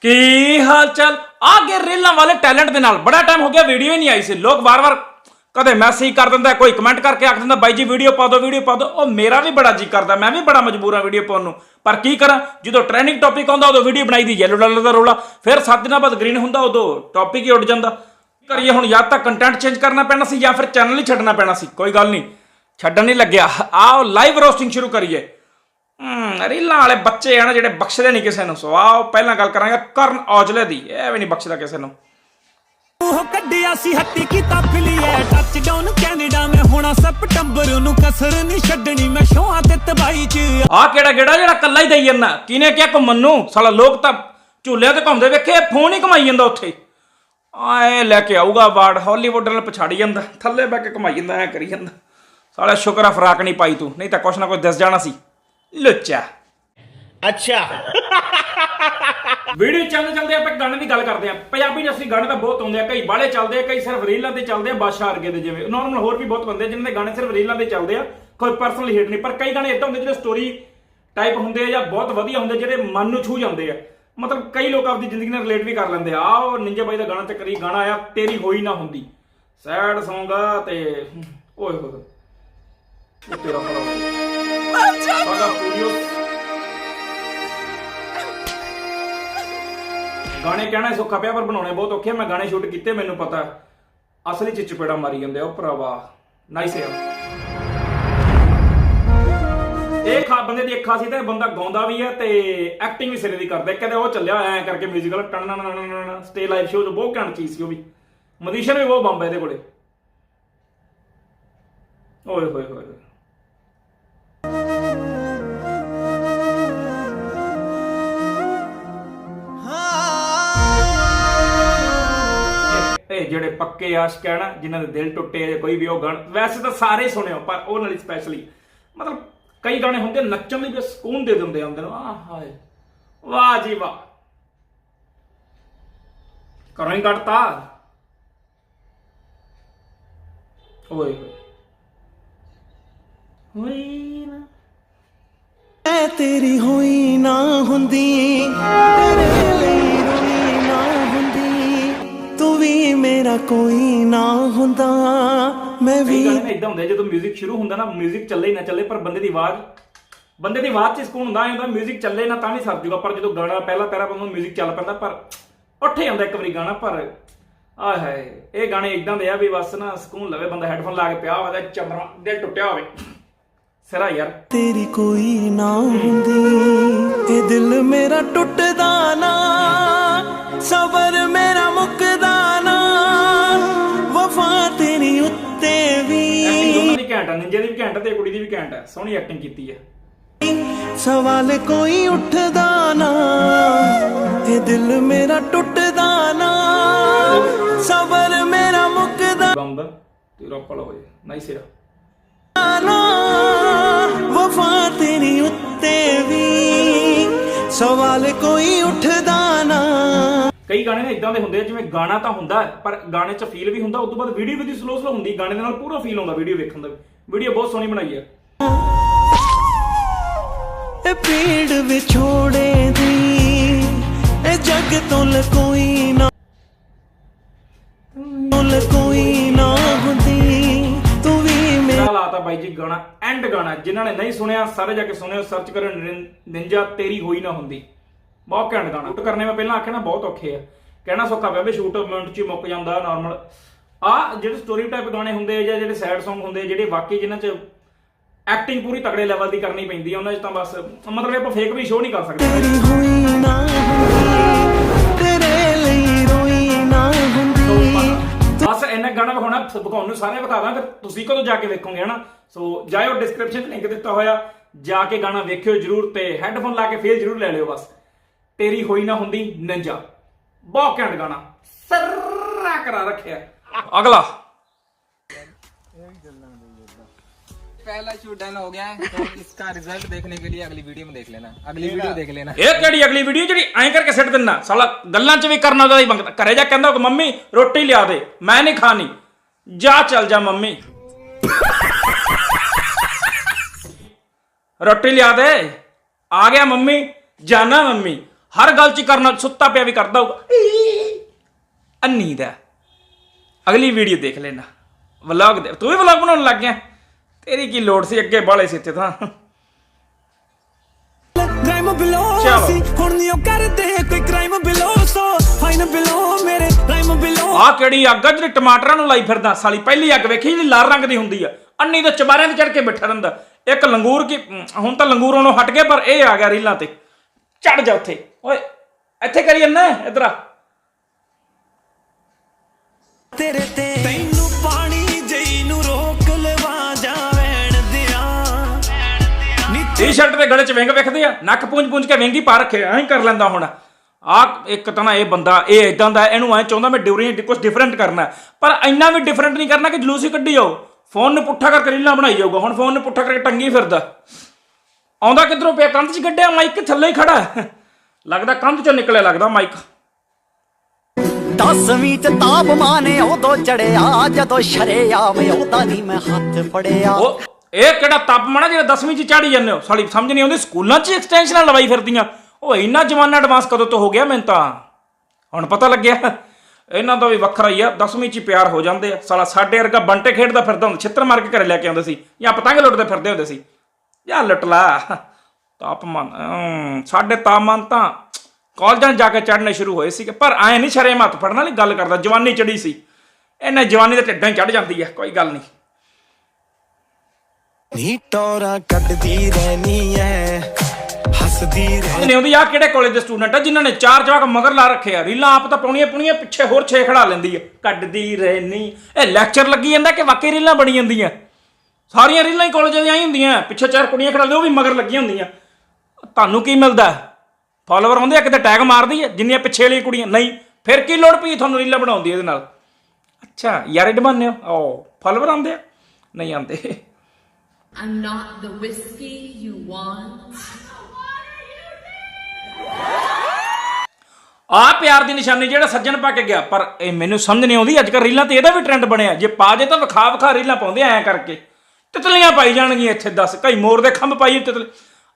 ਕੀ ਹਾਲ ਚਾਲ? ਆ ਗਏ ਰੀਲਾਂ ਵਾਲੇ ਟੈਲੈਂਟ ਦੇ ਨਾਲ। ਬੜਾ ਟਾਈਮ ਹੋ ਗਿਆ ਵੀਡੀਓ ਹੀ ਨਹੀਂ ਆਈ ਸੀ। ਲੋਕ ਵਾਰ-ਵਾਰ ਕਦੇ ਮੈਸੇਜ ਕਰ ਦਿੰਦਾ, ਕੋਈ ਕਮੈਂਟ ਕਰਕੇ ਆਖ ਦਿੰਦਾ, ਬਾਈ ਜੀ ਵੀਡੀਓ ਪਾ ਦਿਓ ਵੀਡੀਓ ਪਾ ਦਿਓ। ਉਹ ਮੇਰਾ ਵੀ ਬੜਾ ਜੀ ਕਰਦਾ, ਮੈਂ ਵੀ ਬੜਾ ਮਜਬੂਰ ਆ ਵੀਡੀਓ ਪਾਉਣ ਨੂੰ। ਪਰ ਕੀ ਕਰਾਂ? ਜਦੋਂ ਟ੍ਰੈਂਡਿੰਗ ਟੌਪਿਕ ਆਉਂਦਾ, ਉਦੋਂ ਵੀਡੀਓ ਬਣਾਈ ਦੀ ਯੈਲੋ ਡਾਲਰ ਦਾ ਰੋਲਾ। ਫਿਰ 7 ਦਿਨਾਂ ਬਾਅਦ ਗ੍ਰੀਨ ਹੁੰਦਾ, ਉਦੋਂ ਟੌਪਿਕ ਹੀ ਉੱਡ ਜਾਂਦਾ। ਕੀ ਕਰੀਏ ਹੁਣ, ਜਾਂ ਤਾਂ ਕੰਟੈਂਟ ਚੇਂਜ ਕਰਨਾ ਪੈਣਾ ਸੀ, ਜਾਂ ਫਿਰ ਚੈਨਲ ਹੀ ਛੱਡਣਾ ਪੈਣਾ ਸੀ। ਕੋਈ ਗੱਲ ਨਹੀਂ। ਛੱਡਣ ਨਹੀਂ ਲੱਗਿਆ। ਆਓ ਲਾਈਵ ਰੋਸਟਿੰਗ ਸ਼ੁਰੂ ਕਰੀਏ। ਰੀਲਾਂ ਵਾਲੇ ਬੱਚੇ ਆ ਨਾ ਜਿਹੜੇ ਬਖਸ਼ਦੇ ਨਹੀਂ ਕਿਸੇ ਨੂੰ। ਸੋ ਆਓ ਪਹਿਲਾਂ ਗੱਲ ਕਰਾਂਗੇ ਕਰਨ ਔਜਲੇ ਦੀ ਇਹ ਵੀ ਨਹੀਂ ਬਖਸ਼ਦਾ ਕਿਸੇ ਨੂੰ। ਉਹ ਕੱਢਿਆ ਸੀ ਹੱਤੀ ਕੀਤਾ ਫਿਲੀਏ ਟੱਚ ਡਾਊਨ ਕੈਨੇਡਾ ਮੈਂ ਹੋਣਾ ਸਪਟੰਬਰ ਨੂੰ ਕਸਰ ਨਹੀਂ ਛੱਡਣੀ ਮੈਂ ਸ਼ੋਆਂ ਤੇ ਤਬਾਈ ਚ। ਆ ਕਿਹੜਾ ਕਿਹੜਾ ਜਿਹੜਾ ਕੱਲਾ ਹੀ ਦੇਈ ਜਾਂਦਾ? ਕਿਨੇ ਕਿਹਾ ਘੁੰਮਣ ਨੂੰ? ਸਾਲਾ ਲੋਕ ਤਾਂ ਝੂਲਿਆਂ ਤੇ ਘੁੰਮਦੇ ਵੇਖੇ ਫੋਨ ਹੀ ਘੁਮਾਈ ਜਾਂਦਾ ਉੱਥੇ। ਆਏ ਲੈ ਕੇ ਆਊਗਾ ਬਾੜ ਹਾਲੀਵੁੱਡ ਨਾਲ ਪਛਾੜੀ ਜਾਂਦਾ ਥੱਲੇ ਬੈ ਕੇ ਘੁਮਾਈ ਜਾਂਦਾ ਐ ਕਰੀ ਜਾਂਦਾ। ਸਾਲਾ ਸ਼ੁਕਰ ਆ ਫਰਾਕ ਨਹੀਂ ਪਾਈ ਤੂੰ ਨਹੀਂ ਤਾਂ ਕੁਛ ਨਾ ਕੁਛ ਦਿਸ ਜਾਣਾ ਸੀ। ਲੁੱਚਾ। ਅੱਛਾ। ਵੀਡੀਓ ਚੱਲਦੇ ਚੱਲਦੇ ਆਪਾਂ ਇੱਕ ਗਾਣੇ ਦੀ ਗੱਲ ਕਰਦੇ ਆ ਪੰਜਾਬੀ ਇੰਡਸਟਰੀ ਗਾਣੇ ਤਾਂ ਬਹੁਤ ਆਉਂਦੇ ਆ ਕਈ ਬਾਲੇ ਚੱਲਦੇ ਆ ਕਈ ਸਿਰਫ ਰੀਲਾਂ ਤੇ ਚੱਲਦੇ ਆ ਬਾਦਸ਼ਾਹ ਅਰਗੇ ਦੇ ਜਿਵੇਂ। ਨਾਰਮਲ ਹੋਰ ਵੀ ਬਹੁਤ ਬੰਦੇ ਜਿਨ੍ਹਾਂ ਦੇ ਗਾਣੇ ਸਿਰਫ ਰੀਲਾਂ ਤੇ ਚੱਲਦੇ ਆ ਕੋਈ ਪਰਸਨਲ ਹਿੱਟ ਨਹੀਂ। ਪਰ ਕਈ ਗਾਣੇ ਇਦਾਂ ਹੁੰਦੇ ਜਿਹੜੇ ਸਟੋਰੀ ਟਾਈਪ ਹੁੰਦੇ ਆ ਜਾਂ ਬਹੁਤ ਵਧੀਆ ਹੁੰਦੇ ਜਿਹੜੇ ਮਨ ਨੂੰ ਛੂ ਜਾਂਦੇ ਆ। ਮਤਲਬ ਕਈ ਲੋਕ ਆਪਦੀ ਜ਼ਿੰਦਗੀ ਨਾਲ ਰਿਲੇਟ ਵੀ ਕਰ ਲੈਂਦੇ ਆ। ਆਹ ਨਿੰਜਾ ਬਾਈ ਦਾ ਗਾਣਾ ਚੱਕਰੀ ਗਾਣਾ ਆ ਤੇਰੀ ਹੋਈ ਨਾ ਹੁੰਦੀ। ਸੈਡ Song ਆ ਤੇ ਕਹਿਣਾ ਸੌਖਾ ਪਿਆ, ਪਰ ਬਣਾਉਣੇ ਬਹੁਤ ਔਖੇ ਆ। ਮੈਂ ਗਾਣੇ ਸ਼ੂਟ ਕੀਤੇ, ਮੈਨੂੰ ਪਤਾ। ਅਸਲੀ ਚ ਚਪੇੜਾ ਮਾਰੀ ਜਾਂਦੇ ਆ। ਉਹ ਭਰਾਵਾ ਨਾਈਸ ਹੈ ਇਹ ਖਾ ਬੰਦੇ ਦੀ ਇੱਕ ਖਾਸੀਅਤ ਹੈ ਬੰਦਾ ਗਾਉਂਦਾ ਵੀ ਹੈ ਤੇ ਐਕਟਿੰਗ ਵੀ ਸਿਰੇ ਦੀ ਕਰਦਾ। ਹੈ। ਕਦੇ ਉਹ ਚੱਲਿਆ, ਐ ਕਰਕੇ ਮਿਊਜ਼ੀਕਲ ਟਣ ਸਟੇ ਲਾਈਵ ਸ਼ੋਅ ਚ ਬਹੁਤ ਘੈਂਟ ਚੀਜ਼ ਸੀ ਉਹ ਵੀ। ਮਦੀਸ਼ਨ ਵੀ ਬਹੁਤ ਬੰਬ ਹੈ ਇਹਦੇ ਕੋਲੇ। ਓਏ ਹੋਏ ਹੋਏ। ਜਿਹੜੇ ਪੱਕੇ ਆਸ਼ਕ ਹੈ ਨਾ, ਜਿਨ੍ਹਾਂ ਦੇ ਦਿਲ ਟੁੱਟੇ ਜਾਂ ਕੋਈ ਵੀ ਉਹ ਗਾਣ, ਵੈਸੇ ਤਾਂ ਸਾਰੇ ਸੁਣਿਓ ਪਰ ਉਹ ਨਾਲ ਸਪੈਸ਼ਲੀ ਮਤਲਬ ਕਈ ਗਾਣੇ ਹੁੰਦੇ ਨੱਚਣ ਲਈ ਵੀ ਸਕੂਨ ਦੇ ਦਿੰਦੇ ਹੁੰਦੇ ਨੂੰ, ਆਹ ਹਾਏ, ਵਾਹ ਜੀ ਵਾਹ। ਕਰੋ ਹੀ ਕੱਟਤਾ ਓਏ ਹੋਈ ਨਾ। ਤੇਰੀ ਹੋਈ ਨਾ ਹੁੰਦੀ, ਤੇਰੇ ਲਈ ਵੀ ਮੇਰਾ ਕੋਈ ਨਾ ਹੁੰਦਾ ਮੈਂ ਕਈ ਵੀ ਗਾਣੇ ਇਦਾਂ ਹੁੰਦੇ ਆ, ਜਦੋਂ 뮤직 ਸ਼ੁਰੂ ਹੁੰਦਾ ਨਾ 뮤직 ਚੱਲੇ ਹੀ ਨਾ ਚੱਲੇ ਪਰ ਬੰਦੇ ਦੀ ਆਵਾਜ਼ ਬੰਦੇ ਦੀ ਆਵਾਜ਼ 'ਚ ਸਕੂਨ ਹੁੰਦਾ ਐ ਹੁੰਦਾ 뮤직 ਚੱਲੇ ਨਾ ਤਾਂ ਵੀ ਸਰ ਜੂਗਾ ਪਰ ਜਦੋਂ ਗਾਣਾ ਪਹਿਲਾ ਪੈਰਾ ਬੰਦਾ 뮤직 ਚੱਲ ਪੈਂਦਾ ਪਰ ਉੱਠੇ ਜਾਂਦਾ ਇੱਕ ਵਾਰੀ ਗਾਣਾ ਪਰ ਆਏ ਹਾਏ ਇਹ ਗਾਣੇ ਇਦਾਂ ਦੇ ਆ ਵੀ ਬਸ ਨਾ ਸਕੂਨ ਲਵੇ ਬੰਦਾ ਹੈੱਡਫੋਨ ਲਾ ਕੇ ਪਿਆ ਹੋਵੇ ਤੇ ਚਮੜਾ ਦਿਲ ਟੁੱਟਿਆ ਹੋਵੇ ਸਿਰਾ ਯਾਰ ਤੇਰੀ ਕੋਈ ਨਾ ਹੁੰਦੀ ਇਹ ਦਿਲ ਮੇਰਾ ਟੁੱਟਦਾ ਨਾ ਸਬਰ ਮੇਰਾ ਮੁੱਕਦਾ ਨਿੰਜੇ ਦੀ ਵੀ ਘੈਂਟ ਤੇ ਕੁੜੀ ਦੀ ਵੀ ਘੈਂਟ ਆ। ਸੋਹਣੀ ਐਕਟਿੰਗ ਕੀਤੀ ਆ। ਸਵਾਲ ਕੋਈ ਉੱਠਦਾ ਨਾ ਇਹ ਦਿਲ ਮੇਰਾ ਟੁੱਟਦਾ ਨਾ ਸਬਰ ਮੇਰਾ ਮੁੱਕਦਾ ਬੰਬ ਤੇਰਾ ਪਲ ਹੋਏ ਨਹੀਂ ਸਿਰਾ। ਵਫਾ ਤੇਰੀ ਉੱਤੇ ਵੀ ਸਵਾਲ ਕੋਈ ਉੱਠਦਾ ਨਾ। ਕਈ ਗਾਣੇ ਨੇ ਇਦਾਂ ਦੇ ਹੁੰਦੇ ਆ ਜਿਵੇਂ ਗਾਣਾ ਤਾਂ ਹੁੰਦਾ ਹੈ, ਪਰ ਗਾਣੇ 'ਚ ਫੀਲ ਵੀ ਹੁੰਦਾ ਉਸ ਤੋਂ ਬਾਅਦ ਵੀਡੀਓ ਵੀ ਦੀ ਸਲੋ ਸਲੋ ਹੁੰਦੀ ਗਾਣੇ ਦੇ ਨਾਲ ਪੂਰਾ ਫੀਲ ਆਉਂਦਾ ਵੀਡੀਓ ਵੇਖਣ ਦਾ ਵੀਡੀਓ ਬਹੁਤ ਸੋਹਣੀ ਬਣਾਈ ਹੈ ਇਹ ਪੀੜ ਵਿਛੋੜੇ ਦੀ ਇਹ ਜੱਗ ਤੋਂ ਲਕੋਈ ਨਾ ਲਕੋਈ ਨਾ ਹੁੰਦੀ ਤੂੰ ਵੀ ਮੇਰਾ ਨਾਲ ਆਤਾ ਬਾਈ ਜੀ ਗਾਣਾ ਐਂਡ ਗਾਣਾ ਜਿਨ੍ਹਾਂ ਨੇ ਨਹੀਂ ਸੁਣਿਆ ਸਾਰੇ ਜਾ ਕੇ ਸੁਣਿਓ ਸਰਚ ਕਰੋ ਨਿੰਜਾ ਤੇਰੀ ਹੋਈ ਨਾ ਹੁੰਦੀ। ਬਹੁਤ ਘੈਂਟ ਗਾਣਾ। ਸ਼ੂਟ ਕਰਨੇ ਮੈਂ ਪਹਿਲਾਂ ਆਖਿਆ ਨਾ ਬਹੁਤ ਔਖੇ ਆ। ਕਹਿਣਾ ਸੌਖਾ ਪਿਆ ਵੀ ਸ਼ੂਟ ਮਿੰਟ 'ਚ ਹੀ ਮੁੱਕ ਜਾਂਦਾ ਨਾਰਮਲ ਆ ਜਿਹੜੇ ਸਟੋਰੀ ਟਾਈਪ ਗਾਣੇ ਹੁੰਦੇ ਆ ਜਾਂ ਜਿਹੜੇ ਸੈਡ Song ਹੁੰਦੇ ਆ ਜਿਹੜੇ ਵਾਕਈ ਜਿਨ੍ਹਾਂ 'ਚ ਐਕਟਿੰਗ ਪੂਰੀ ਤਗੜੇ ਲੈਵਲ ਦੀ ਕਰਨੀ ਪੈਂਦੀ ਆ ਉਹਨਾਂ 'ਚ ਤਾਂ ਬਸ ਮਤਲਬ ਆਪਾਂ ਫੇਕ ਵੀ ਸ਼ੋਅ ਨਹੀਂ ਕਰ ਸਕਦੇ। ਤੇਰੀ ਹੋਈ ਨਾ ਹੁੰਦੀ ਤੇਰੇ ਲਈ ਰੋਈ ਨਾ ਹੁੰਦੀ। ਬਸ ਇੰਨਾ ਗਾਣਾ ਵਿਖਾਉਣਾ ਵਿਖਾਉਣ ਨੂੰ ਸਾਰੇ ਵਿਖਾ ਦਾਂ ਫਿਰ ਤੁਸੀਂ ਕਦੋਂ ਜਾ ਕੇ ਵੇਖੋਗੇ ਹਨਾ? ਸੋ ਜਾਇਓ ਡਿਸਕ੍ਰਿਪਸ਼ਨ 'ਚ ਲਿੰਕ ਦਿੱਤਾ ਹੋਇਆ ਜਾ ਕੇ ਗਾਣਾ ਵੇਖਿਓ ਜਰੂਰ ਤੇ ਹੈੱਡਫੋਨ ਲਾ ਕੇ ਫੇਰ ਜਰੂਰ ਲੈ ਲਿਓ ਬਸ। ਤੇਰੀ ਹੋਈ ਨਾ ਹੁੰਦੀ ਨਿੰਜਾ। ਬਹੁਤ ਘੈਂਟ ਗਾਣਾ ਸਰਰਾ ਕਰਾ ਰੱਖਿਆ। ਅਗਲਾ पहला शूट डन हो गया है तो इसका रिजल्ट देखने के लिए अगली वीडियो में देख लेना अगली वीडियो देख लेना ਇਹ ਕਿਹੜੀ ਅਗਲੀ ਵੀਡੀਓ ਜਿਹੜੀ ਐਂ ਕਰਕੇ ਸਿੱਟ ਦਿੰਦਾ ਸਾਲਾ ਗੱਲਾਂ 'ਚ ਵੀ ਕਰਨਾ ਉਹਦਾ ਹੀ ਮੰਗਦਾ ਘਰੇ ਜਾ ਕਹਿੰਦਾ ਕਿ ਮੰਮੀ ਰੋਟੀ ਲਿਆ ਦੇ ਮੈਂ ਨਹੀਂ ਖਾਣੀ ਜਾ ਚੱਲ ਜਾ ਮੰਮੀ ਰੋਟੀ ਲਿਆ ਦੇ ਆ ਗਿਆ ਮੰਮੀ ਜਾਨਾ ਮੰਮੀ ਹਰ ਗੱਲ 'ਚ ਹੀ ਕਰਨਾ ਸੁੱਤਾ ਪਿਆ ਵੀ ਕਰਦਾ ਹੋਊਗਾ ਅੰਨੀ ਦਾ ਅਗਲੀ ਵੀਡੀਓ ਦੇਖ ਲੈਣਾ। ਵਲੌਗ ਦੇ ਤੂੰ ਵੀ ਵਲੌਗ ਬਣਾਉਣ ਲੱਗ ਗਿਆ। ਤੇਰੀ ਕੀ ਲੋੜ ਸੀ ਅੱਗੇ ਬਾਲੇ ਸੀ ਇੱਥੇ ਤਾਂ? ਕ੍ਰਾਈਮ ਬਿਲੋ ਚਲੋ। ਸੀ ਹੁਣ ਨਹੀਂ ਉਹ ਕਰਦੇ ਕੋਈ ਕ੍ਰਾਈਮ ਬਿਲੋ ਸੋ ਫਾਈਨ ਬਿਲੋ ਮੇਰੇ ਕ੍ਰਾਈਮ ਬਿਲੋ ਆਹ ਕਿਹੜੀ ਅੱਗ ਆ ਜਿਹੜੀ ਟਮਾਟਰਾਂ ਨੂੰ ਲਾਈ ਫਿਰਦਾ? ਸਾਲੀ ਪਹਿਲੀ ਅੱਗ ਵੇਖੀ ਜਿਹੜੀ ਲਾਲ ਰੰਗ ਦੀ ਹੁੰਦੀ ਆ। ਅੰਨੀ ਦੇ ਚਬਾਰਿਆਂ ਤੇ ਚੜ ਕੇ ਬੈਠਾ ਰਹਿੰਦਾ। ਇੱਕ ਲੰਗੂਰ ਕੀ ਹੁਣ ਤਾਂ ਲੰਗੂਰ ਉਹਨੂੰ ਹਟ ਗਏ ਪਰ ਇਹ ਆ ਗਿਆ ਰੀਲਾਂ ਤੇ। ਚੜ ਜਾ ਉੱਥੇ। ਓਏ ਇੱਥੇ ਕਰੀ ਜੰਨਾ ਇਧਰ ਆ। ਤੇਰੇ ਤੇ। ਤੈਨੂੰ ਪਾਣੀ ਜਈ ਨੂੰ ਰੋਕ ਲਵਾ ਜਾਵਣ ਦਿਆਂ। ਨੀ ਟੀ-ਸ਼ਰਟ ਦੇ ਗਲੇ 'ਚ ਵਿੰਗ ਵਿਖਦੇ ਆ, ਨੱਕ ਪੂੰਝ ਪੂੰਝ ਕੇ ਵਿੰਗ ਪਾ ਰੱਖੇ, ਐਂ ਕਰ ਲੈਂਦਾ ਹੁਣ। ਆ ਇੱਕ ਤਾਂ ਨਾ ਇਹ ਬੰਦਾ, ਇਹ ਇਦਾਂ ਦਾ, ਇਹਨੂੰ ਐ ਚਾਹੁੰਦਾ ਮੈਂ ਡਿਊਰੀ ਕੁਝ ਡਿਫਰੈਂਟ ਕਰਨਾ। ਪਰ ਇੰਨਾ ਵੀ ਡਿਫਰੈਂਟ ਨਹੀਂ ਕਰਨਾ ਕਿ ਜਲੂਸੀ ਕੱਢੀ ਜਾਓ। ਫੋਨ ਨੂੰ ਪੁੱਠਾ ਕਰਕੇ ਰੀਲਾਂ ਬਣਾਈ ਜਾਊਗਾ, ਹੁਣ ਫੋਨ ਨੂੰ ਪੁੱਠਾ ਕਰਕੇ ਟੰਗੀ ਫਿਰਦਾ। ਆਉਂਦਾ ਕਿਧਰੋਂ ਪਿਆ, ਕੰਧ 'ਚ ਗੱਡਿਆ, ਮਾਈਕ ਥੱਲੇ ਹੀ ਖੜਾ। ਲੱਗਦਾ ਕੰਧ 'ਚੋਂ ਨਿਕਲਿਆ, ਲੱਗਦਾ ਮਾਈਕ। ਦਸਵੀਂ ਚ ਤਾਪਮਾਨ ਉਦੋਂ ਚੜਿਆ, ਜਦੋਂ ਸ਼ਰੇਆਮ ਉਹਦਾ ਨਹੀਂ ਮੈਂ ਹੱਥ ਫੜਿਆ। ਉਹ, ਇਹ ਕਿਹੜਾ ਤਾਪਮਾਨ ਆ ਜਿਹੜਾ 10ਵੀਂ 'ਚ ਚਾੜੀ ਜਾਂਦੇ ਹੋ? ਸਾਲੀ ਸਮਝ ਨਹੀਂ ਆਉਂਦੀ, ਸਕੂਲਾਂ 'ਚ ਐਕਸਟੈਂਸ਼ਨਾਂ ਲਵਾਈ ਫਿਰਦੀਆਂ। ਉਹ ਇੰਨਾ ਜਮਾਨਾ ਐਡਵਾਂਸ ਕਦੋਂ ਤੋਂ ਹੋ ਗਿਆ ਮੈਨੂੰ ਤਾਂ? ਹੁਣ ਪਤਾ ਲੱਗਿਆ। ਇਹਨਾਂ ਦਾ ਵੀ ਵੱਖਰਾ ਹੀ ਆ 10ਵੀਂ 'ਚ ਪਿਆਰ ਹੋ ਜਾਂਦੇ ਆ। ਸਾਲਾ ਸਾਡੇ ਵਰਗਾ ਬੰਟੇ ਖੇਡਦਾ ਫਿਰਦਾ ਹੁੰਦਾ, ਛਿੱਤਰ ਮਾਰ ਕੇ ਘਰੇ ਲੈ ਕੇ ਆਉਂਦੇ ਸੀ। ਜਾਂ ਪਤੰਗ ਲੁੱਟਦੇ ਫਿਰਦੇ ਹੁੰਦੇ ਸੀ। ਜਾਂ ਲਟਲਾ ਤਾਪਮਾਨ ਸਾਡੇ ਤਾਪਮਾਨ ਤਾਂ ਕਾਲਜਾਂ ਜਾ ਕੇ ਚੜਨੇ ਸ਼ੁਰੂ ਹੋਏ ਸੀਗੇ ਪਰ ਐ ਨਹੀਂ ਸ਼ਰੇ ਹੱਥ ਫੜਨ ਵਾਲੀ ਗੱਲ ਕਰਦਾ ਜਵਾਨੀ ਚੜੀ ਸੀ। ਇਹਨੇ ਜਵਾਨੀ ਦੇ ਢਿੱਡਾਂ ਚੜ ਜਾਂਦੀ ਹੈ ਕੋਈ ਗੱਲ ਨਹੀਂ। ਨੀ ਟੋਰਾ ਕੱਢਦੀ ਰਹਿਨੀ ਐ ਹੱਸਦੀ ਰਹਿ ਨਹੀਂ ਆਉਂਦੀ ਆ ਕਿਹੜੇ ਕਾਲਜ ਦੇ ਸਟੂਡੈਂਟ ਆ ਜਿਨ੍ਹਾਂ ਨੇ ਚਾਰ ਜਵਾਕ ਮਗਰ ਲਾ ਰੱਖੇ ਆ ਰੀਲਾਂ ਆਪ ਤਾਂ ਪਾਉਣੀਆਂ ਪੁਣੀਆਂ ਪਿੱਛੇ ਹੋਰ ਛੇ ਖੜਾ ਲੈਂਦੀ ਆ ਕੱਢਦੀ ਰਹਿਨੀ ਇਹ ਲੈਕਚਰ ਲੱਗੀ ਜਾਂਦਾ ਕਿ ਵਾਕਈ ਰੀਲਾਂ ਬਣੀ ਜਾਂਦੀਆਂ? ਸਾਰੀਆਂ ਰੀਲਾਂ ਹੀ ਕਾਲਜ ਦੀਆਂ ਹੀ ਹੁੰਦੀਆਂ ਪਿੱਛੇ ਚਾਰ ਕੁੜੀਆਂ ਖੜਾ ਲੈ ਉਹ ਵੀ ਮਗਰ ਲੱਗੀਆਂ ਹੁੰਦੀਆਂ। ਤੁਹਾਨੂੰ ਕੀ ਮਿਲਦਾ? ਫਾਲੋਅਰ ਆਉਂਦੇ ਆ ਕਿਤੇ ਟੈਗ ਮਾਰਦੀ ਆ ਜਿੰਨੀਆਂ ਪਿੱਛੇ ਵਾਲੀਆਂ ਕੁੜੀਆਂ। ਨਹੀਂ ਫਿਰ ਕੀ ਲੋੜ ਪਈ ਤੁਹਾਨੂੰ ਰੀਲਾਂ ਬਣਾਉਂਦੀ ਇਹਦੇ ਨਾਲ? ਅੱਛਾ ਯਾਰ ਡਮਾਨੇ ਹੋ। ਓ ਫਾਲੋਅਰ ਆਉਂਦੇ ਆ? ਨਹੀਂ ਆਉਂਦੇ। I'm not the whiskey you want. ਆ ਪਿਆਰ ਦੀ ਨਿਸ਼ਾਨੀ ਜਿਹੜਾ ਸੱਜਣ ਪਾ ਕੇ ਗਿਆ ਪਰ ਇਹ ਮੈਨੂੰ ਸਮਝ ਨਹੀਂ ਆਉਂਦੀ ਅੱਜ ਕੱਲ੍ਹ ਰੀਲਾਂ ਤੇ ਇਹਦਾ ਵੀ ਟ੍ਰੈਂਡ ਬਣਿਆ। ਜੇ ਪਾ ਜੇ ਤਾਂ ਵਿਖਾ ਵਿਖਾ ਰੀਲਾਂ ਪਾਉਂਦੇ ਐਂ ਕਰਕੇ। ਤਿਤਲੀਆਂ ਪਾਈ ਜਾਣਗੀਆਂ ਇੱਥੇ ਦੱਸ ਕਈ ਮੋਰ ਦੇ ਖੰਭ ਪਾਈ ਤਿਤਲੀ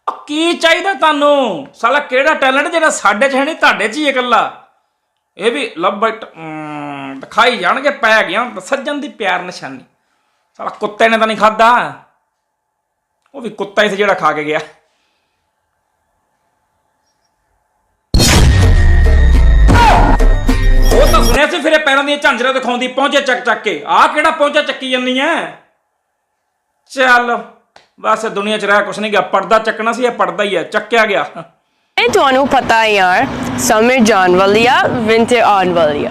ਕੀ ਚਾਹੀਦਾ ਤੁਹਾਨੂੰ? ਸਾਲਾ ਕਿਹੜਾ ਟੈਲੈਂਟ ਜਿਹੜਾ ਸਾਡੇ 'ਚ ਹੈ ਨਹੀਂ, ਤੁਹਾਡੇ 'ਚ ਹੀ ਹੈ ਇਕੱਲਾ? ਇਹ ਵੀ ਲਵ ਬਟ ਦਿਖਾਈ ਜਾਣਗੇ, ਪੈ ਗਿਆ ਸੱਜਣ ਦੀ ਪਿਆਰ ਨਿਸ਼ਾਨੀ। ਸਾਲਾ ਕੁੱਤੇ ਨੇ ਤਾਂ ਨਹੀਂ ਖਾਦਾ ਉਹ ਵੀ ਕੁੱਤਾ ਹੀ ਸੀ ਜਿਹੜਾ ਖਾ ਕੇ ਗਿਆ। ਉਹ ਤਾਂ ਸੁਣਿਆ ਸੀ ਫਿਰ ਪੈਰਾਂ ਦੀਆਂ ਝਾਂਜਰਾਂ ਦਿਖਾਉਂਦੀ ਪਹੁੰਚੇ ਚੱਕ ਚੱਕ ਕੇ। ਆਹ ਕਿਹੜਾ ਪਹੁੰਚਾ ਚੱਕੀ ਜਾਂਦੀ ਐ? ਚੱਲ। ਬਸ ਦੁਨੀਆ 'ਚ ਰਹਿ ਕੁਛ ਨਹੀਂ ਗਿਆ ਪਰਦਾ ਚੱਕਣਾ ਸੀ ਇਹ ਪਰਦਾ ਹੀ ਐ ਚੱਕਿਆ ਗਿਆ। ਇਹ ਤੁਹਾਨੂੰ ਪਤਾ ਹੈ ਯਾਰ ਸਮਰ ਜਾਣ ਵਾਲੀ ਆ ਵਿੰਟਰ ਆਉਣ ਵਾਲੀ ਆ।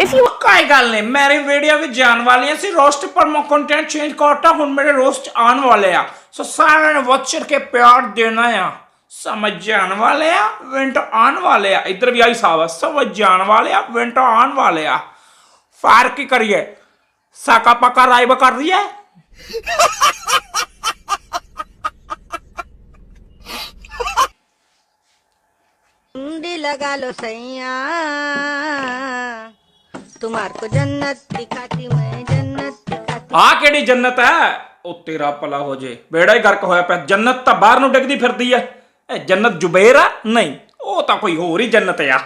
ਇਫ ਯੂ ਕੋਈ ਗੱਲ ਨਹੀਂ ਮੇਰੀ ਵੀਡੀਓ ਵੀ ਜਾਣ ਵਾਲੀ ਐ ਸੀ ਰੋਸਟ ਪਰ ਮੈਂ ਕੰਟੈਂਟ ਚੇਂਜ ਕਰਤਾ ਹੁਣ ਮੇਰੇ ਰੋਸਟ ਆਉਣ ਵਾਲੇ ਆ। ਸੋ ਸਾਰਿਆਂ ਨੇ ਵਾਚਰ ਕੇ ਪਿਆਰ ਦੇਣਾ ਆ। ਸਮਝ ਜਾਣ ਵਾਲੇ ਆ ਵਿੰਟਰ ਆਉਣ ਵਾਲੇ ਆ। ਇੱਧਰ ਵੀ ਆਈ ਸਾਵਾ ਸਮਝ ਜਾਣ ਵਾਲੇ ਆ ਵਿੰਟਰ ਆਉਣ ਵਾਲੇ ਆ। ਫਾਰ ਕੀ ਕਰੀਏ? ਸਾਕਾ ਪਕਾ ਰਾਈਬ ਕਰ ਰਹੀ ਹੈ? लगा लो सैया तुम्हार को जन्नत दिखाती मैं जन्नत दिखाती ਆ ਕਿਹੜੀ ਜੰਨਤ ਹੈ ਉਹ ਤੇਰਾ ਭਲਾ ਹੋ ਜੇ ਬੇੜਾ ਹੀ ਗਰਕ ਹੋਇਆ ਪਿਆ ਜੰਨਤ ਤਾਂ ਬਾਹਰ ਨੂੰ ਡਿੱਗਦੀ ਫਿਰਦੀ ਐ ਇਹ ਜੰਨਤ ਜੁਬੇਰ ਆ ਨਹੀਂ ਉਹ ਤਾਂ ਕੋਈ ਹੋਰ ਹੀ ਜੰਨਤ ਆ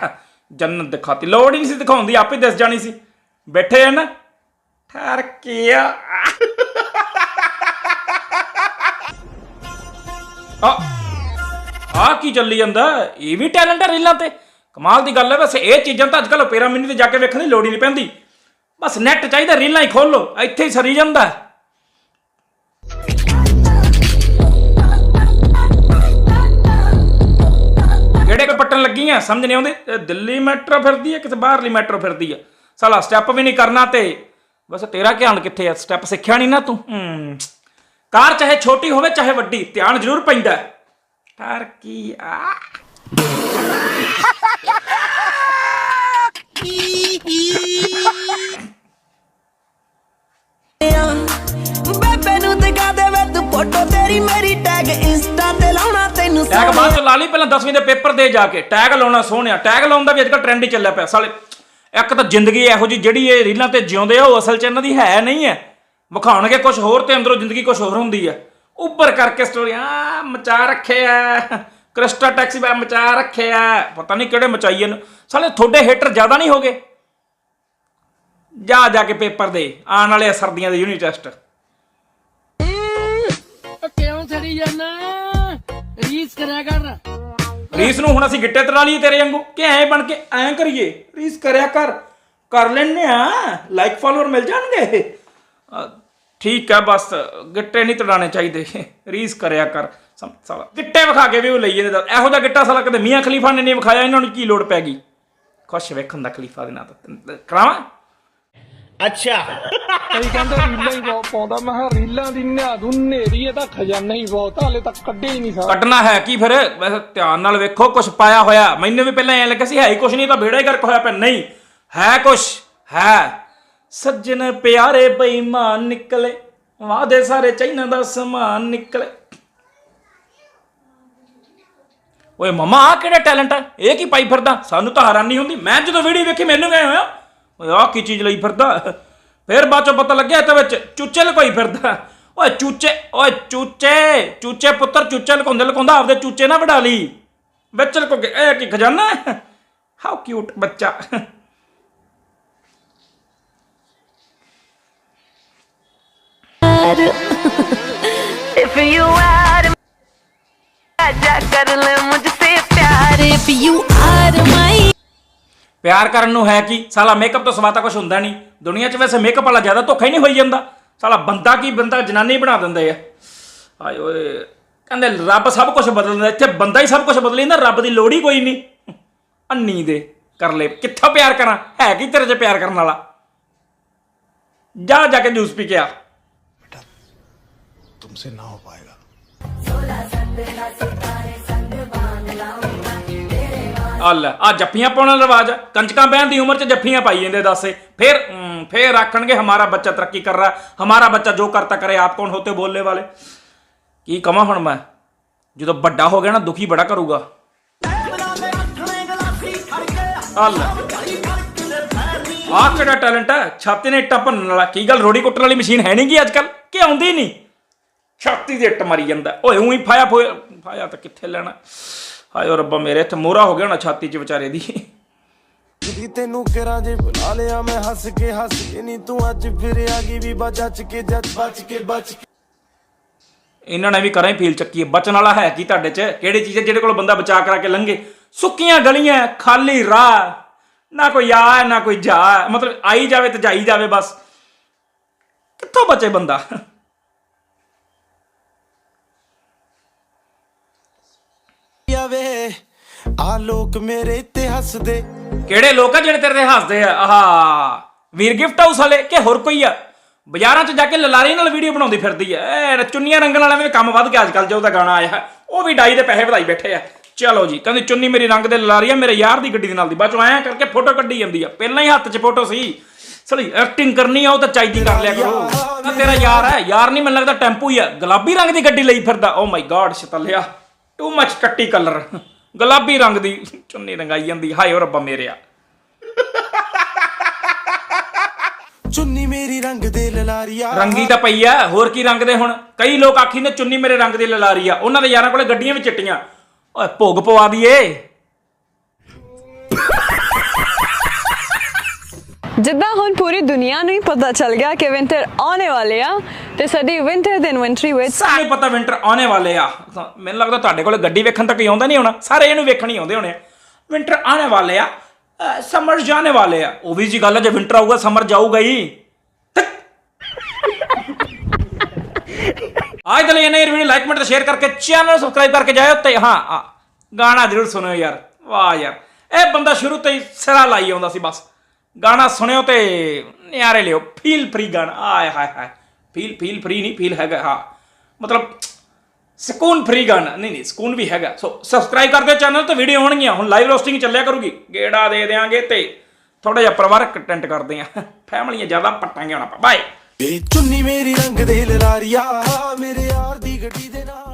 ਜੰਨਤ ਦਿਖਾਤੀ ਲੋੜ ਹੀ ਨਹੀਂ ਸੀ ਦਿਖਾਉਣ ਦੀ ਆਪੇ ਦਿਸ ਜਾਣੀ ਸੀ ਬੈਠੇ ਆ ਨਾ ਠਹਿਰ ਕੇ ਆ ਆ ਆਹ ਕੀ ਚੱਲੀ ਜਾਂਦਾ? ਇਹ ਵੀ ਟੈਲੈਂਟ ਹੈ ਰੀਲਾਂ ਤੇ। ਕਮਾਲ ਦੀ ਗੱਲ ਹੈ ਵੈਸੇ ਇਹ ਚੀਜ਼ਾਂ ਤਾਂ ਅੱਜਕੱਲ ਪੇਰਾ ਮਿੰਨੀ ਤੇ ਜਾ ਕੇ ਵੇਖਣ ਦੀ ਲੋੜ ਹੀ ਨਹੀਂ ਪੈਂਦੀ। ਬਸ ਨੈਟ ਚਾਹੀਦਾ, ਰੀਲਾਂ ਹੀ ਖੋਲੋ ਇੱਥੇ ਹੀ ਸਰੀ ਜਾਂਦਾ। ਕਿਹੜੇ ਕੋ ਪੱਟਣ ਲੱਗੀਆਂ ਸਮਝ ਨਹੀਂ ਆਉਂਦੀ। ਇਹ ਦਿੱਲੀ ਮੈਟਰੋ ਫਿਰਦੀ ਹੈ ਕਿਤੇ ਬਾਹਰਲੀ ਮੈਟਰੋ ਫਿਰਦੀ ਹੈ ਸਾਲਾ ਸਟੈਪ ਵੀ ਨਹੀਂ ਕਰਨਾ ਤੇ। ਬਸ ਤੇਰਾ ਧਿਆਨ ਕਿੱਥੇ ਹੈ ਸਟੈਪ ਸਿੱਖਿਆ ਨਹੀਂ ਨਾ ਤੂੰ? ਹੂੰ। ਕਾਰ ਚਾਹੇ ਛੋਟੀ ਹੋਵੇ, ਚਾਹੇ ਵੱਡੀ, ਧਿਆਨ ਜ਼ਰੂਰ ਪੈਂਦਾ। ਹੈ। ਕੀ ਆ ਬੇਬੇ ਨੂੰ ਦਿਖਾ ਦੇ ਵੇ ਤੂੰ ਫੋਟੋ ਤੇਰੀ ਮੇਰੀ ਟੈਗ ਇੰਸਟਾ ਤੇ ਲਾਉਣਾ ਤੈਨੂੰ ਟੈਗ ਬਾਅਦ ਚ ਲਾ ਲਈ ਪਹਿਲਾਂ 10ਵੀਂ ਦੇ ਪੇਪਰ ਦੇ ਜਾ ਕੇ। ਟੈਗ ਲਾਉਣਾ ਸੋਹਣਿਆ। ਟੈਗ ਲਾਉਣ ਦਾ ਵੀ ਅੱਜਕੱਲ ਟ੍ਰੈਂਡ ਹੀ ਚੱਲਿਆ ਪਿਆ। ਸਾਲੇ ਇੱਕ ਤਾਂ ਜ਼ਿੰਦਗੀ ਇਹੋ ਜੀ ਜਿਹੜੀ ਇਹ ਰੀਲਾਂ ਤੇ ਜਿਉਂਦੇ ਆ ਉਹ ਅਸਲ ਚ ਇਹਨਾਂ ਦੀ ਹੈ ਨਹੀਂ ਹੈ। ਵਿਖਾਉਣਗੇ ਕੁਝ ਹੋਰ ਤੇ ਅੰਦਰੋਂ ਜ਼ਿੰਦਗੀ ਕੁਝ ਹੋਰ ਹੁੰਦੀ ਹੈ। ਉੱਪਰ ਕਰਕੇ ਸਟੋਰੀਆਂ ਮਚਾ ਰੱਖੇ ਆ ਕ੍ਰਿਸਟਾ ਟੈਕਸੀ ਬੈ ਮਚਾ ਰੱਖਿਆ ਪਤਾ ਨਹੀਂ ਕਿਹੜੇ ਮਚਾਈਏ ਨੂੰ। ਸਾਲੇ ਤੁਹਾਡੇ ਹੇਟਰ ਜ਼ਿਆਦਾ ਨਹੀਂ ਹੋਗੇ? ਜਾ ਜਾ ਕੇ ਪੇਪਰ ਦੇ। ਆਉਣ ਵਾਲੇ ਸਰਦੀਆਂ ਦੇ ਯੂਨਿਟ ਟੈਸਟ। ਕਿਉਂ ਛੜੀ ਜਾਣਾ ਰੀਸ ਕਰਿਆ ਕਰ। ਰੀਸ ਨੂੰ ਹੁਣ ਅਸੀਂ ਗਿੱਟੇ ਤੜਾ ਲਈਏ ਤੇਰੇ ਵਾਂਗੂ। ਕਿ ਐਂ ਬਣ ਕੇ ਐਂ ਕਰੀਏ? ਰੀਸ ਕਰਿਆ ਕਰ। ਕਰ ਲੈਨੇ ਆ ਲਾਈਕ ਫਾਲੋਅਰ ਮਿਲ ਜਾਣਗੇ? ਠੀਕ ਆ ਬਸ ਗਿੱਟੇ ਨਹੀਂ ਤੜਾਣੇ ਚਾਹੀਦੇ। ਰੀਸ ਕਰਿਆ ਕਰ। ਸਾਲਾ ਗਿੱਟੇ ਵਿਖਾ ਕੇ ਵੀ ਉਹ ਲਈ ਜਾਂਦੇ ਦੱਸ। ਇਹੋ ਜਿਹਾ ਗਿੱਟਾ ਸਾਲਾ ਕਦੇ ਮੀਆਂ ਖਲੀਫਾ ਨੇ ਨਹੀਂ ਵਿਖਾਇਆ ਇਹਨਾਂ ਨੂੰ ਕੀ ਲੋੜ ਪੈ ਗਈ? ਖੁਸ਼ ਵੇਖਣ ਦਾ ਖਲੀਫਾ ਦੇ ਨਾਂ ਤਾਂ ਕਰਾਵਾਂ? ਕਈ ਕਹਿੰਦੇ ਰੀਲਾਂ ਹੀ ਬਹੁਤ ਪਾਉਂਦਾ ਮੈਂ ਕਿਹਾ ਰੀਲਾਂ ਦੀ ਨਿਆਦੂ ਨੇਰੀ ਇਹ ਤਾਂ ਖਜ਼ਾਨਾ ਹੀ ਬਹੁਤ ਹਾਲੇ ਤੱਕ ਕੱਢੇ ਹੀ ਨਹੀਂ ਸਾਰਾ। ਕੱਢਣਾ ਹੈ ਕੀ ਫਿਰ? ਵੈਸੇ ਧਿਆਨ ਨਾਲ ਵੇਖੋ ਕੁਝ ਪਾਇਆ ਹੋਇਆ। ਮੈਨੂੰ ਵੀ ਪਹਿਲਾਂ ਐਂ ਲੱਗਿਆ ਸੀ ਹੈ ਹੀ ਕੁਝ ਨਹੀਂ ਤਾਂ ਬੇੜਾ ਹੀ ਗਰਕ ਹੋਇਆ ਪਿਆ। ਨਹੀਂ ਹੈ ਕੁਝ ਹੈ। ਸੱਜਣ ਪਿਆਰੇ ਬੇਈਮਾਨ ਨਿਕਲੇ ਵਾਦੇ ਸਾਰੇ ਚਾਈਨਾ ਦਾ ਸਮਾਨ ਨਿਕਲੇ। ਓਏ ਮਮਾ ਆ ਕਿਹੜਾ ਟੈਲੈਂਟ ਹੈ ਇਹ ਕੀ ਪਾਈ ਫਿਰਦਾ? ਸਾਨੂੰ ਤਾਂ ਹੈਰਾਨੀ ਹੁੰਦੀ। ਮੈਂ ਜਦੋਂ ਵੀਡੀਓ ਵੇਖੀ, ਮੈਨੂੰ ਗਏ ਹੋਇਆ, ਓਏ ਆ ਕੀ ਚੀਜ਼ ਲਈ ਫਿਰਦਾ? ਫਿਰ ਬਾਅਦ ਚੋਂ ਪਤਾ ਲੱਗਿਆ ਤੇ ਵਿੱਚ ਚੂਚੇ ਲਕੋਈ ਫਿਰਦਾ। ਓਏ ਚੂਚੇ ਓਏ ਚੂਚੇ ਚੂਚੇ ਪੁੱਤਰ ਚੂਚੇ ਲਕਾਉਂਦੇ ਲਕਾਉਂਦਾ, ਆਪਦੇ ਚੂਚੇ ਨਾ ਵਡਾ ਲਈ। ਵਿੱਚ ਲਕੋ ਕੇ, ਇਹ ਕੀ ਖਜ਼ਾਨਾ ਹਾਊ ਕਿਊਟ ਬੱਚਾ। ਪਿਆਰ। ਕਰਨ ਨੂੰ ਹੈ ਕਿ? ਸਾਲਾ ਮੇਕਅਪ ਤੋਂ ਸਵਾਤਾ ਕੁਝ ਹੁੰਦਾ ਨਹੀਂ। ਦੁਨੀਆ 'ਚ ਵੈਸੇ ਮੇਕਅਪ ਵਾਲਾ ਜ਼ਿਆਦਾ ਧੋਖਾ ਹੀ ਨਹੀਂ ਹੋਈ ਜਾਂਦਾ। ਸਾਲਾ ਬੰਦਾ ਕੀ ਬੰਦਾ ਜਨਾਨੀ ਬਣਾ ਦਿੰਦਾ ਹੈ ਆਏ ਓਏ ਕਹਿੰਦੇ ਰੱਬ ਸਭ ਕੁਝ ਬਦਲ ਦਿੰਦਾ। ਇੱਥੇ ਬੰਦਾ ਹੀ ਸਭ ਕੁਝ ਬਦਲ ਜਾਂਦਾ ਰੱਬ ਦੀ ਲੋੜ ਹੀ ਕੋਈ ਨਹੀਂ। ਅੰਨੀ ਦੇ ਕਰ ਲੈ। ਕਿੱਥੋਂ ਪਿਆਰ ਕਰਾਂ? ਹੈ ਕੀ ਤੇਰੇ 'ਚ ਪਿਆਰ ਕਰਨ ਵਾਲਾ? ਜਾ ਜਾ ਕੇ ਜੂਸ ਪੀ ਕੇ ਆ। ਅੱਲ ਆ ਜੱਫੀਆਂ ਪਾਉਣ ਦਾ ਰਿਵਾਜ ਆ। ਕੰਜਕਾਂ ਬਹਿਣ ਦੀ ਉਮਰ 'ਚ ਜੱਫੀਆਂ ਪਾਈ ਜਾਂਦੇ ਦੱਸੇ ਫਿਰ ਹਮ, ਫਿਰ ਆਖਣਗੇ ਹਮਾਰਾ ਬੱਚਾ ਤਰੱਕੀ ਕਰ ਰਹਾ ਹਮਾਰਾ ਬੱਚਾ ਜੋ ਕਰਤਾ ਕਰੇ ਆਪ ਕੌਣ ਹੋਤੇ ਬੋਲਨੇ ਵਾਲੇ ਕੀ ਕਵਾਂ ਹੁਣ ਮੈਂ ਜਦੋਂ ਵੱਡਾ ਹੋ ਗਿਆ ਨਾ ਦੁਖੀ ਬੜਾ ਕਰੂਗਾ ਅੱਲ ਆ ਕਿਹੜਾ ਟੈਲੈਂਟ ਹੈ ਛਾਤੀ ਨੇ ਇੱਟਾਂ ਭੰਨਣ ਵਾਲਾ ਕੀ ਗੱਲ ਰੋੜੀ ਕੁੱਟਣ ਵਾਲੀ ਮਸ਼ੀਨ ਹੈ ਨਹੀਂ ਕੀ ਅੱਜ ਕੱਲ ਕਿ ਆਉਂਦੀ ਨਹੀਂ ਛਾਤੀ ਦੇ ਇੱਟ ਮਾਰੀ ਜਾਂਦਾ। ਓਏ ਉਹੀ ਫਾਇਆ ਫੋਇਆ ਤਾਂ ਕਿੱਥੇ ਲੈਣਾ? ਹਾਏ ਰੱਬਾ ਮੇਰੇ ਇੱਥੇ ਮੋਹਰਾ ਹੋ ਗਿਆ ਹੋਣਾ ਛਾਤੀ 'ਚ ਵਿਚਾਰੇ ਦੀ। ਦੀ ਤੈਨੂੰ ਕਿਰਾਂ ਜੇ ਬੁਲਾ ਲਿਆ ਮੈਂ ਹੱਸ ਕੇ ਹੱਸ ਕੇ ਨਹੀਂ ਤੂੰ ਅੱਜ ਫਿਰ ਆ ਗਈ ਵੀ ਬਚ ਕੇ ਜੱਜ ਬਚ ਕੇ ਬਚ ਕੇ। ਇਹਨਾਂ ਨੇ ਵੀ ਕਰਾਂ ਹੀ ਫੀਲ ਚੱਕੀ ਹੈ। ਬਚਣ ਵਾਲਾ ਹੈ ਕੀ ਤੁਹਾਡੇ 'ਚ? ਕਿਹੜੀ ਚੀਜ਼ ਹੈ ਜਿਹਦੇ ਕੋਲ ਬੰਦਾ ਬਚਾ ਕਰਾ ਕੇ ਲੰਘੇ? ਸੁੱਕੀਆਂ ਗਲੀਆਂ ਖਾਲੀ ਰਾਹ। ਨਾ ਕੋਈ ਆ ਨਾ ਕੋਈ ਜਾ। ਮਤਲਬ ਆਈ ਜਾਵੇ ਤੇ ਜਾਈ ਜਾਵੇ ਬਸ। ਕਿੱਥੋਂ ਬਚੇ ਬੰਦਾ ਆਵੇ ਆ ਲੋਕ ਮੇਰੇ ਤੇ ਹੱਸਦੇ। ਕਿਹੜੇ ਲੋਕ ਆ ਜਿਹੜੇ ਤੇਰੇ ਤੇ ਹੱਸਦੇ ਆ? ਆਹਾ, ਵੀਰ ਗਿਫਟ ਹਾਊਸ ਵਾਲੇ ਕਿ ਹੋਰ ਕੋਈ ਆ? ਬਾਜ਼ਾਰਾਂ 'ਚ ਜਾ ਕੇ ਲਲਾਰੀ ਨਾਲ ਵੀਡੀਓ ਬਣਾਉਂਦੀ ਫਿਰਦੀ ਐ ਐ ਚੁੰਨੀਆਂ ਰੰਗਣ ਵਾਲਿਆਂ ਦੇ ਵੀ ਕੰਮ ਵੱਧ ਗਿਆ ਅੱਜ ਕੱਲ ਜੋ ਉਹਦਾ ਗਾਣਾ ਆਇਆ। ਉਹ ਵੀ ਡਾਈ ਦੇ ਪੈਸੇ ਵਧਾਈ ਬੈਠੇ ਆ। ਚਲੋ ਜੀ, ਕਹਿੰਦੀ ਚੁੰਨੀ ਮੇਰੀ ਰੰਗ ਦੇ ਲਲਾਰੀ ਆ, ਮੇਰੇ ਯਾਰ ਦੀ ਗੱਡੀ ਦੇ ਨਾਲ ਦੀ। ਬਾਅਦ ਚੋਂ ਐਂ ਕਰਕੇ ਫੋਟੋ ਕੱਢੀ ਜਾਂਦੀ ਆ। ਪਹਿਲਾਂ ਹੀ ਹੱਥ 'ਚ ਫੋਟੋ ਸੀ। ਸਲੀ ਐਕਟਿੰਗ ਕਰਨੀ ਆ, ਉਹ ਤਾਂ ਚਾਹੀਦੀ ਕਰ ਲਿਆ ਕਰੋ। ਆ ਤੇਰਾ ਯਾਰ ਹੈ, ਯਾਰ ਨਹੀਂ, ਮੈਨੂੰ ਲੱਗਦਾ ਟੈਂਪੂ ਹੀ ਆ। ਗੁਲਾਬੀ ਰੰਗ ਦੀ ਗੱਡੀ ਲਈ ਫਿਰਦਾ। ਓ ਮਾਈ ਗॉड ਸ਼ਤਲਿਆ। ਟੂ ਮੱਚ ਕੱਟੀ ਕਲਰ ਗੁਲਾਬੀ ਰੰਗ ਦੀ ਚੁੰਨੀ ਰੰਗਾਈ ਜਾਂਦੀ ਹਾਏ ਓ ਰੱਬਾ ਮੇਰਿਆ। ਚੁੰਨੀ ਮੇਰੀ ਰੰਗ ਦੇ ਲਲਾਰੀਆ। ਰੰਗੀ ਤਾਂ ਪਈ ਆ ਹੋਰ ਕੀ ਰੰਗ ਦੇ ਹੁਣ? ਕਈ ਲੋਕ ਆਖੀ ਨੇ ਚੁੰਨੀ ਮੇਰੇ ਰੰਗ ਦੀ ਲਲਾਰੀ ਆ ਉਹਨਾਂ ਦੇ ਯਾਰਾਂ ਕੋਲੇ ਗੱਡੀਆਂ ਵੀ ਚਿੱਟੀਆਂ। ਓਏ ਭੋਗ ਪਵਾ ਦਈਏ ਜਿੱਦਾਂ ਹੁਣ ਪੂਰੀ ਦੁਨੀਆ ਨੂੰ ਹੀ ਪਤਾ ਚੱਲ ਗਿਆ ਕਿ ਵਿੰਟਰ ਆਉਣੇ ਵਾਲੇ ਆ ਤੇ ਸਾਡੀ ਵਿੰਟਰ ਦਿਨ ਵਿੰਟਰੀ ਵਿੱਚ ਸਾਨੂੰ ਪਤਾ ਵਿੰਟਰ ਆਉਣੇ ਵਾਲੇ ਆ। ਤਾਂ ਮੈਨੂੰ ਲੱਗਦਾ ਤੁਹਾਡੇ ਕੋਲ ਗੱਡੀ ਵੇਖਣ ਤੱਕ ਹੀ ਆਉਂਦਾ ਨਹੀਂ ਹੋਣਾ। ਸਾਰੇ ਇਹਨੂੰ ਵੇਖਣ ਹੀ ਆਉਂਦੇ ਹੋਣੇ ਵਿੰਟਰ ਆਉਣੇ ਵਾਲੇ ਆ ਸਮਰ ਜਾਣੇ ਵਾਲੇ ਆ। ਉਹ ਵੀ ਜੀ ਗੱਲ ਹੈ ਜੇ ਵਿੰਟਰ ਆਊਗਾ ਸਮਰ ਜਾਊਗਾ ਹੀ। ਅੱਜ ਦੇ ਇਹਨੇ ਵੀਡੀਓ ਲਾਈਕ ਕਮੈਂਟ ਤੇ ਸ਼ੇਅਰ ਕਰਕੇ ਚੈਨਲ ਸਬਸਕ੍ਰਾਈਬ ਕਰਕੇ ਜਾਇਓ ਤੇ ਹਾਂ ਆ, ਗਾਣਾ ਜ਼ਰੂਰ ਸੁਣਿਓ ਯਾਰ। ਵਾਹ ਯਾਰ। ਇਹ ਬੰਦਾ ਸ਼ੁਰੂ ਤੋਂ ਹੀ ਸਿਰਾ ਲਾਈ ਆਉਂਦਾ ਸੀ ਬਸ। ਗਾਣਾ ਸੁਣਿਓ ਤੇ ਨਿਆਰੇ ਲਿਓ। ਫੀਲ ਫਰੀ ਗਾਣਾ। ਆਏ ਹਾਏ ਹਾਏ। ਫੀਲ ਫੀਲ ਫਰੀ ਨਹੀਂ ਫੀਲ ਹੈਗਾ, ਹਾਂ। ਮਤਲਬ, ਸਕੂਨ ਫਰੀ ਗਾਣਾ। ਨਹੀਂ ਨਹੀਂ, ਸਕੂਨ ਵੀ ਹੈਗਾ। ਸੋ ਸਬਸਕ੍ਰਾਈਬ ਕਰ ਦਿਓ ਚੈਨਲ ਤੇ ਵੀਡੀਓ ਹੋਣਗੀਆਂ। ਹੁਣ ਲਾਈਵ ਰੋਸਟਿੰਗ ਚੱਲਿਆ ਕਰੂਗੀ। ਗੇੜਾ ਦੇ ਦੇਾਂਗੇ ਤੇ ਥੋੜਾ ਜਿਹਾ ਪਰਿਵਾਰਕ ਕੰਟੈਂਟ ਕਰਦੇ ਆ। ਫੈਮਲੀਆਂ ਜ਼ਿਆਦਾ ਪੱਟਾਂਗੇ ਹੁਣ ਆਪਾਂ। ਬਾਏ ਚੁੰਨੀ ਮੇਰੀ ਰੰਗ ਦੇ ਲਲਾਰੀਆ। ਮੇਰੇ ਯਾਰ ਦੀ ਗੱਡੀ ਦੇ ਨਾਲ।